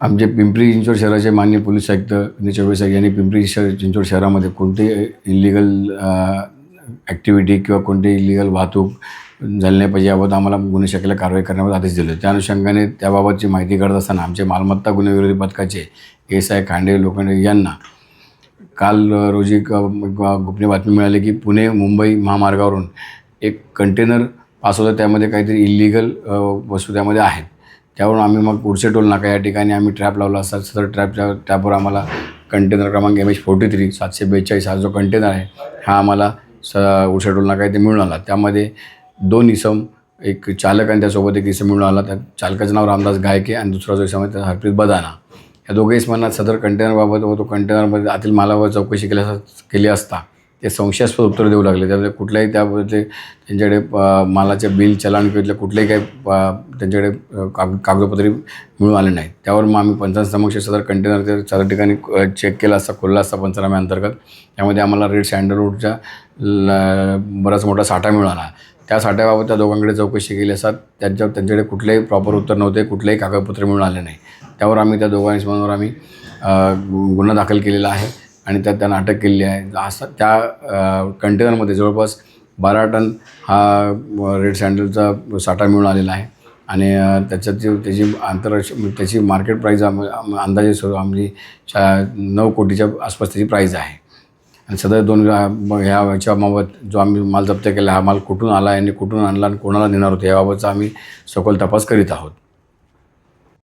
आमचे पिंपरी चिंचवड शहराचे मान्य पोलीस आयुक्त विनय साहेब यांनी पिंपरी शहर चिंचवड शहरामध्ये कोणतेही इलिगल ॲक्टिव्हिटी किंवा कोणती इलिगल वाहतूक झाली नाही पाहिजे याबाबत आम्हाला गुन्हे शाखेला कारवाई करण्याबाबत आदेश दिले त्या अनुषंगाने त्याबाबतची माहिती करत असताना आमचे मालमत्ता गुन्हे विरोधी पथकाचे एस आय खांडे लोखंडे यांना काल रोजी गोपनीय बातमी मिळाली की पुणे मुंबई महामार्गावरून एक कंटेनर पास होतं त्यामध्ये काहीतरी इलिगल वस्तू त्यामध्ये आहेत. त्यावरून आम्ही मग पुढचे टोल नाका या ठिकाणी आम्ही ट्रॅप लावला. असतात सदर ट्रॅपच्या ट्रॅपवर आम्हाला कंटेनर क्रमांक एम एच फोर्टी थ्री सातशे बेचाळीस हा जो कंटेनर आहे हा आम्हाला स उडसे टोल नाका इथे मिळून आला. त्यामध्ये दोन इसम एक चालक आणि त्यासोबत एक इसम मिळून आला. त्या चालकाचं नाव रामदास गायके आणि दुसरा जो इसम आहे त्याचा हरप्रीत बदाना. या दोघे इसमांना सदर कंटेनरबाबत व तो कंटेनरमध्ये आतील मालावर चौकशी केल्या केली असता ते संशयास्पद उत्तर देऊ लागले. त्यामध्ये कुठल्याही त्याबद्दल त्यांच्याकडे मालाच्या मालाचे बिल चलान किंवा कुठलेही काही त्यांच्याकडे काग कागदपत्रे मिळून आले नाहीत. त्यावर मग आम्ही पंचायत समक्ष सदर कंटेनर ते सदर ठिकाणी चेक केला असता खोलला असता पंचनाम्याअंतर्गत त्यामध्ये आम्हाला रेड सँडलवूडचा ल बराच मोठा साठा मिळाला. त्या साठ्याबाबत त्या दोघांकडे चौकशी केली असतात त्यांच्या त्यांच्याकडे कुठलेही प्रॉपर उत्तर नव्हते कुठलेही कागदपत्रे मिळून आले नाही त्यावर आम्ही त्या दोघांसमोर आम्ही गुन्हा दाखल केलेला आहे. आणि त्यात त्यांना अटक केलेली आहे. असं त्या कंटेनरमध्ये जवळपास बारा टन हा रेड सँडलचा साठा मिळून आलेला आहे. आणि अ, त्याच्यात त्याची आंतरराष्ट्रीय म्हणजे त्याची मार्केट प्राईज आम अंदाजे सुरू आमची चा नऊ कोटीच्या आसपास त्याची प्राईज आहे. आणि सदर दोन ह्या याच्याबाबत जो आम्ही माल जप्त केला हा माल कुठून आला आहे आणि कुठून आणला आणि कोणाला देणार होतो याबाबतचा आम्ही सखोल तपास करीत आहोत.